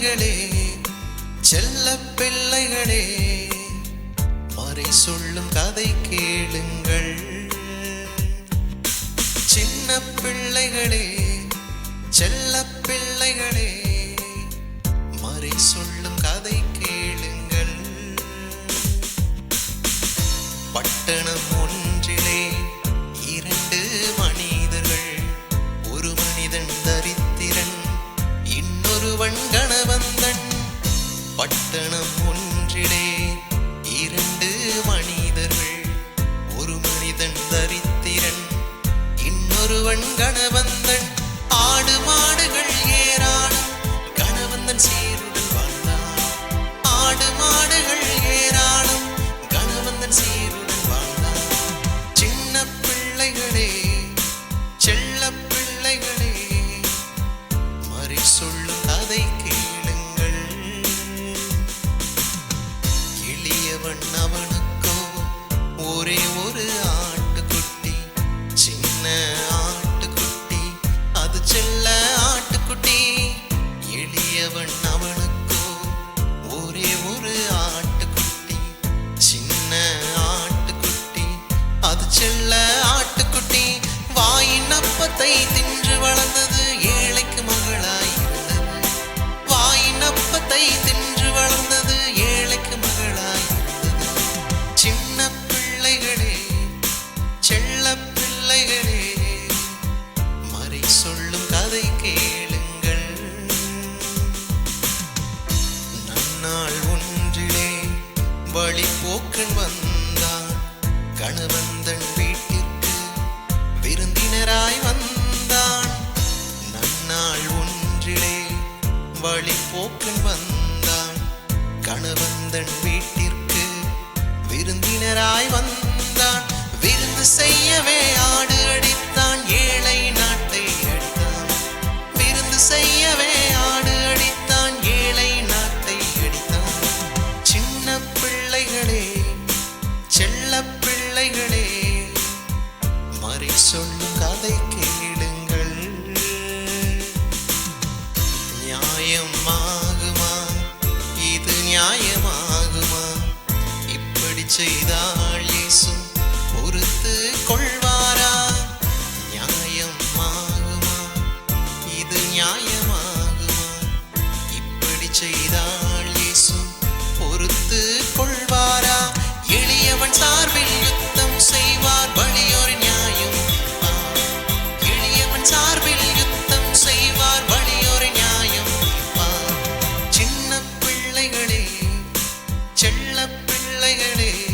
பிள்ளைகளே செல்ல பிள்ளைகளே மறை சொல்லும் கதை கேளுங்கள். சின்ன பிள்ளைகளே செல்ல பிள்ளைகளே மறை சொல்லும் அவன் அவனுக்கோ ஒரே ஒரு ஆட்டுக்குட்டி சின்ன ஆட்டுக்குட்டி அது செல்ல ஆட்டுக்குட்டி. எளியவன் அவனுக்கோ ஒரே ஒரு ஆட்டுக்குட்டி சின்ன ஆட்டுக்குட்டி அது செல்ல ஆட்டுக்குட்டி. வாயின் அப்பத்தை தின்று வளர்ந்தது பிள்ளைகளே மறை சொல்லும் கதை கேளுங்கள். நன்னாள் ஒன்றிலே வழி போக்கன் வந்தான். கணவந்தன் வீட்டிற்கு விருந்தினராய் வந்தான். நன்னாள் ஒன்றிலே வழி போக்கன் வந்தான். கணவந்தன் வீட்டிற்கு விருந்தினராய் வந்தான். பிள்ளைகளே மறை சொல்லும் கதை கேளுங்கள். நியாயமாகுமா? இது நியாயமாகுமா? இப்படி செய்தால் இயேசு பொறுத்து கொள்வாரா? நியாயமாகுமா? இது நியாயம் பிள்ளைகளே